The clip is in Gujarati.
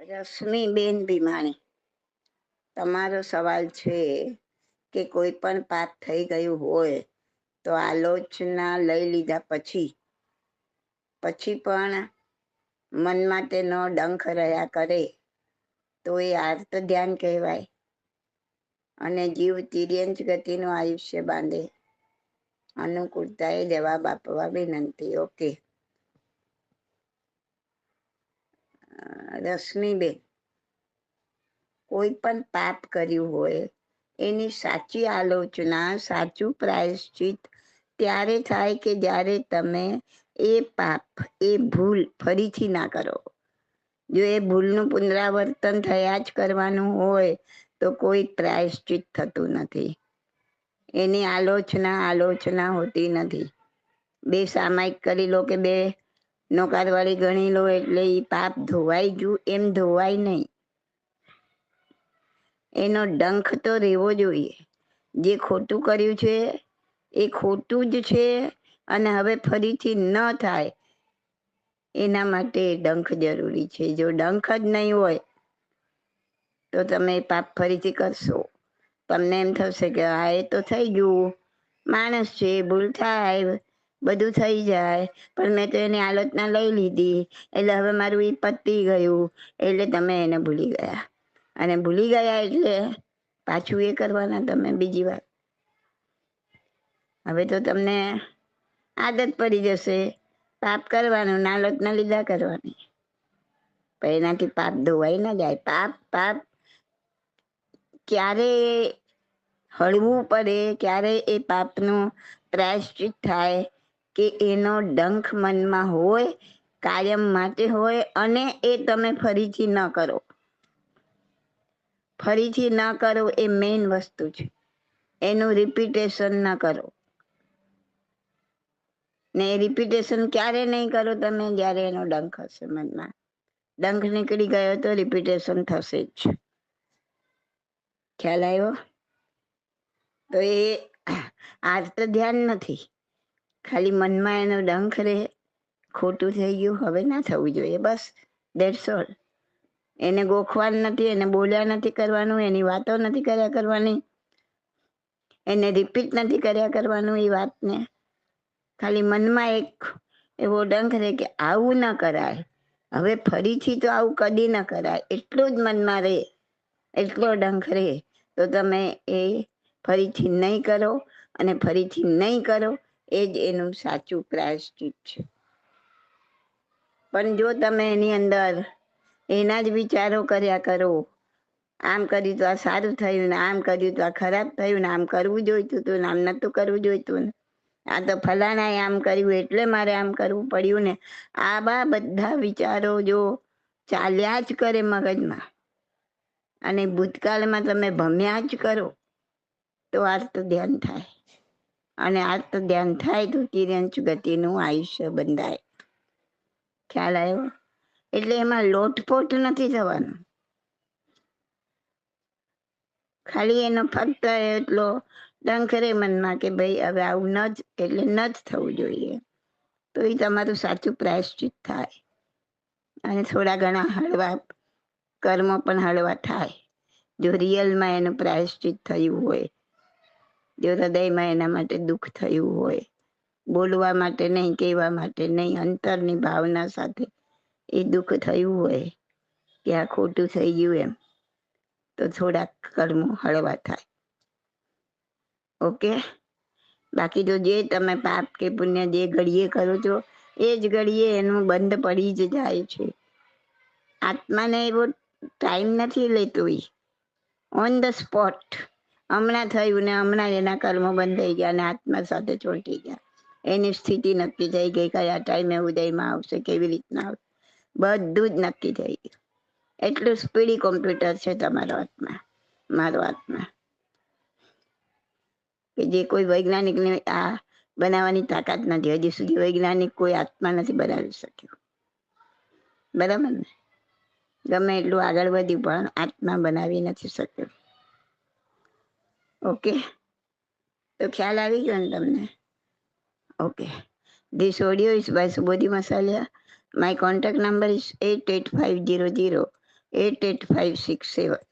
રશ્મિબેન ભીમાણી, તમારો સવાલ છે કે કોઈ પણ પાપ થઈ ગયું હોય તો આલોચના લઈ લીધા પછી પછી પણ મનમાં તેનો ડંખ રહ્યા કરે તો એ આર્ત ધ્યાન કહેવાય અને જીવ તિર્યંચ ગતિનું આયુષ્ય બાંધે. અનુકૂળતાએ જવાબ આપવા વિનંતી. ઓકે રશ્મિબેન કોઈ પણ પાપ કર્યું હોય, એની સાચી આલોચના, સાચું પ્રાયશ્ચિત, ત્યારે થાય કે જ્યારે તમે એ પાપ, એ ભૂલ ફરીથી ના કરો. જો એ ભૂલનું પુનરાવર્તન થયા જ કરવાનું હોય, તો કોઈ પ્રાયશ્ચિત થતું નથી. એની આલોચના આલોચના હોતી નથી. બે સામાયિક કરી લો કે બે નોકારવાળી ગણી લો એટલે એ પાપ ધોવાઈ ગયું, એમ ધોવાય નહીં. એનો ડંખ તો રહેવો જોઈએ. જે ખોટું કર્યું છે, એ ખોટું જ છે અને હવે ફરીથી ન થાય. એના માટે ડંખ જરૂરી છે. જો ડંખ જ નહીં હોય, તો તમે પાપ ફરીથી કરશો. તમને એમ થશે કે આ એ તો થઈ ગયું. માણસ છે, ભૂલ થાય. બધું થઈ જાય. પણ મેં તો એની આલોચના લઈ લીધી. એટલે હવે મારું એ પતી ગયું. એટલે તમે એને ભૂલી ગયા. અને ભૂલી ગયા એટલે પાછું એ કરવાના તમે બીજી વાર. હવે તો તમને આદત પડી જશે. પાપ કરવાનું નાલોચના લીધા કરવાની. પણ એનાથી પાપ ધોવાઈ ના જાય. પાપ પાપ ક્યારે હળવું પડે, ક્યારે એ પાપનું પ્રાયશ્ચિત થાય. કે એનો ડંખ મનમાં હોય, કાયમ માટે હોય અને એ તમે ફરીથી ન કરો. ફરીથી ન કરો એ મેઇન વસ્તુ છે. એનું રિપીટેશન ન કરો. ને રિપીટેશન ક્યારે નહીં કરો તમે? જ્યારે એનો ડંખ હશે મનમાં. ડંખ નીકળી ગયો તો રિપીટેશન થશે જ. ખ્યાલ આવ્યો? તો એ આર્ત ધ્યાન નથી. ખાલી મનમાં એનો ડંખ રહે ખોટું થઈ ગયું, હવે ના થવું જોઈએ, બસ દેટ્સ ઓલ એને ગોખવાનું નથી, એને બોલ્યા નથી કરવાનું, એની વાતો નથી કર્યા કરવાની, એને રિપીટ નથી કર્યા કરવાનું એ વાતને. ખાલી મનમાં એક એવો ડંખ રહે કે આવું ન કરાય, હવે ફરીથી તો આવું કદી ન કરાય, એટલું જ મનમાં રહે એટલો ડંખ રહે તો તમે એ ફરીથી નહીં કરો અને ફરીથી નહીં કરો એ જ એનું સાચું પ્રાયશ્ચિત છે. પણ જો તમે એની અંદર એના જ વિચારો કર્યા કરો, આમ કર્યું તો આ સારું થયું ને આમ કર્યું તો આ ખરાબ થયું ને આમ કરવું જોઈતું હતું ને આમ નહોતું કરવું જોઈતું ને, આ તો ફલાણાએ આમ કર્યું એટલે મારે આમ કરવું પડ્યું ને આ બા બધા વિચારો જો ચાલ્યા જ કરે મગજમાં. અને ભૂતકાળમાં તમે ભમ્યા જ કરો, તો આ તો ધ્યાન થાય. અને આર્ત ધ્યાન થાય તો તિર્યંચ ગતિનું આયુષ્ય બંધાય. ખ્યાલ આવ્યો? એટલે એમાં લોટપોટ નથી થવાનું. ખાલી એનો ફક્ત એટલો ડંખરે મનમાં કે ભાઈ હવે આવું ન જ, એટલે ન જ થવું જોઈએ. તો એ તમારું સાચું પ્રાયશ્ચિત થાય. અને થોડા ઘણા હળવા કર્મો પણ હળવા થાય. જો રિયલમાં એનું પ્રાયશ્ચિત થયું હોય જો હૃદયમાં એના માટે દુઃખ થયું હોય, બોલવા માટે નહીં, કહેવા માટે નહીં, અંતરની ભાવના સાથે એ દુઃખ થયું હોય કે આ ખોટું થઈ ગયું એમ, તો થોડાક કર્મો હળવા થાય. ઓકે? બાકી તો જે તમે પાપ કે પુણ્ય જે ઘડીએ કરો છો, એ જ ઘડીએ એનું બંધ પડી જ જાય છે. આત્માને એવો ટાઈમ નથી લેતો ઓન ધ સ્પોટ હમણાં થયું ને હમણાં એના કર્મો બંધ થઈ ગયા અને આત્મા સાથે ચોંટી ગયા. એની સ્થિતિ નક્કી થઈ ગઈ કયા ટાઈમે ઉદયમાં આવશે, કેવી રીતના આવશે? બધું જ નક્કી થઈ ગયું. એટલું સ્પીડી કોમ્પ્યુટર છે તમારો આત્મા, મારો આત્મા. કે જે કોઈ વૈજ્ઞાનિકને આ બનાવવાની તાકાત નથી, હજી સુધી વૈજ્ઞાનિક કોઈ આત્મા નથી બનાવી શક્યું. બરાબર ને? ગમે એટલું આગળ વધ્યું પણ આત્મા બનાવી નથી શક્યું. ઓકે તો ખ્યાલ આવી ગયો ને તમને? Okay this audio is by Subodhi Masaliya my contact number is eight eight five zero zero eight eight five six seven